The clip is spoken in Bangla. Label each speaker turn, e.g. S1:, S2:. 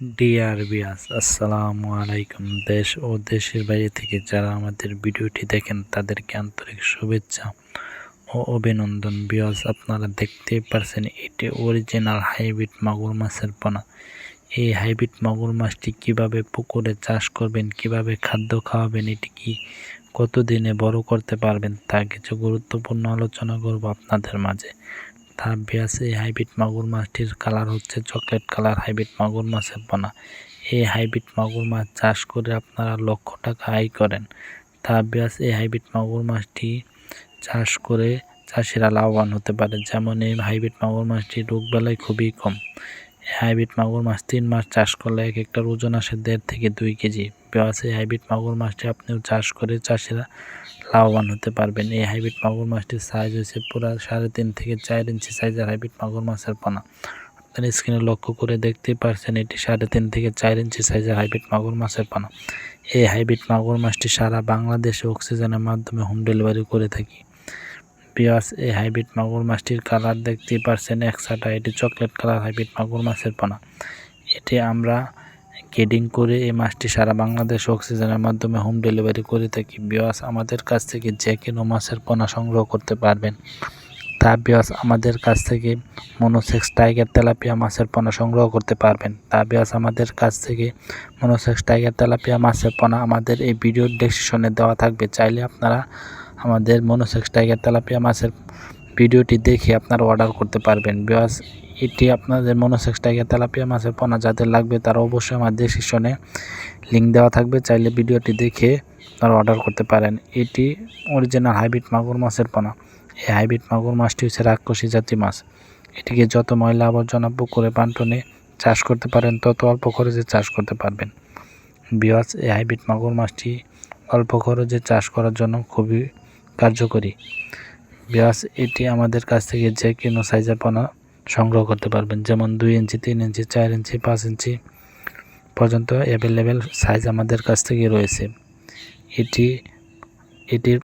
S1: ডিয়ার বিয়াস আসসালামু আলাইকুম দেশ ও দেশের বাইরে থেকে যারা আমাদের ভিডিওটি দেখেন, তাদেরকে আন্তরিক শুভেচ্ছা ও অভিনন্দন। বিয়াস আপনারা দেখতেই পারছেন, এটি অরিজিনাল হাইব্রিড মাগুর মাছের পোনা। এই হাইব্রিড মাগুর মাছটি কীভাবে পুকুরে চাষ করবেন, কীভাবে খাদ্য খাওয়াবেন, এটি কি কতদিনে বড় করতে পারবেন, তা কিছু গুরুত্বপূর্ণ আলোচনা করব আপনাদের মাঝে। তা বিয়াস এই হাইব্রিড মাগুর মাছটির কালার হচ্ছে চকলেট কালার, হাইব্রিড মাগুর মাছের পোনা এই হাইব্রিড মাগুর মাছ চাষ করে আপনারা লক্ষ টাকা আয় করেন। বিয়াস এই হাইব্রিড মাগুর মাছটি চাষ করে চাষিরা লাভবান হতে পারে। যেমন এই হাইব্রিড মাগুর মাছটি রোগবেলায় খুবই কম। হাইব্রিড মাগুর মাছ তিন মাস চাষ করলে এক একটার ওজন আসে দেড় থেকে দুই কেজি। এই হাইব্রিড মাগুর মাছটি আপনিও চাষ করে চাষিরা লাভবান হতে পারবেন। এই হাইব্রিড মাগুর মাছটির সাইজ হয়েছে পুরো সাড়ে তিন থেকে চার ইঞ্চি সাইজের হাইব্রিড মাগুর মাছের পানা। আপনার স্ক্রিনে লক্ষ্য করে দেখতেই পারছেন এটি সাড়ে তিন থেকে চার ইঞ্চি সাইজের হাইব্রিড মাগুর মাছের পানা। এই হাইব্রিড মাগুর মাছটি সারা বাংলাদেশে অক্সিজেনের মাধ্যমে হোম ডেলিভারি করে থাকি। পিয়াস এই হাইব্রিড মাগুর মাছটির কালার দেখতেই পারছেন একসাটা এটি চকলেট কালার হাইব্রিড মাগুর মাছের পানা। এটি আমরা গ্রেডিং করে এই মাছটি সারা বাংলাদেশ অক্সিজেনের মাধ্যমে হোম ডেলিভারি করে থাকি। বিয়াস আমাদের কাছ থেকে যে কোনো মাছের পোনা সংগ্রহ করতে পারবেন। তা বিয়াস আমাদের কাছ থেকে মনোসেক্স টাইগার তেলাপিয়া মাছের পোনা সংগ্রহ করতে পারবেন। তা বিয়াস আমাদের কাছ থেকে মনোসেক্স টাইগার তেলাপিয়া মাছের পোনা আমাদের এই ভিডিওর ডেসক্রিপশনে দেওয়া থাকবে। চাইলে আপনারা আমাদের মনোসেক্স টাইগার তেলাপিয়া মাছের ভিডিওটি দেখে আপনারা অর্ডার করতে পারবেন। বিয়াস এটি আপনাদের মনোসেক্স টাইগার তেলাপিয়া মাছের পোনা যাদের লাগবে তারা অবশ্যই আমার ডেসক্রিপশনে লিঙ্ক দেওয়া থাকবে। চাইলে ভিডিওটি দেখে আপনারা অর্ডার করতে পারেন। এটি অরিজিনাল হাইব্রিড মাগুর মাছের পোনা। এই হাইব্রিড মাগুর মাছটি হচ্ছে রাক্ষসী জাতি মাছ। এটিকে যত ময়লা আবর্জনা পুকুরে পান্টনে চাষ করতে পারেন, তত অল্প খরচে চাষ করতে পারবেন। বিয়াস এই হাইব্রিড মাগুর মাছটি অল্প খরচে চাষ করার জন্য খুবই কার্যকরী। বিয়াস, এটি আমাদের কাছ থেকে যে কোনো সাইজের পানা সংগ্রহ করতে পারবেন। যেমন দুই ইঞ্চি, তিন ইঞ্চি, চার ইঞ্চি, পাঁচ ইঞ্চি পর্যন্ত অ্যাভেলেবেল সাইজ আমাদের কাছ থেকে রয়েছে। এটি, এটির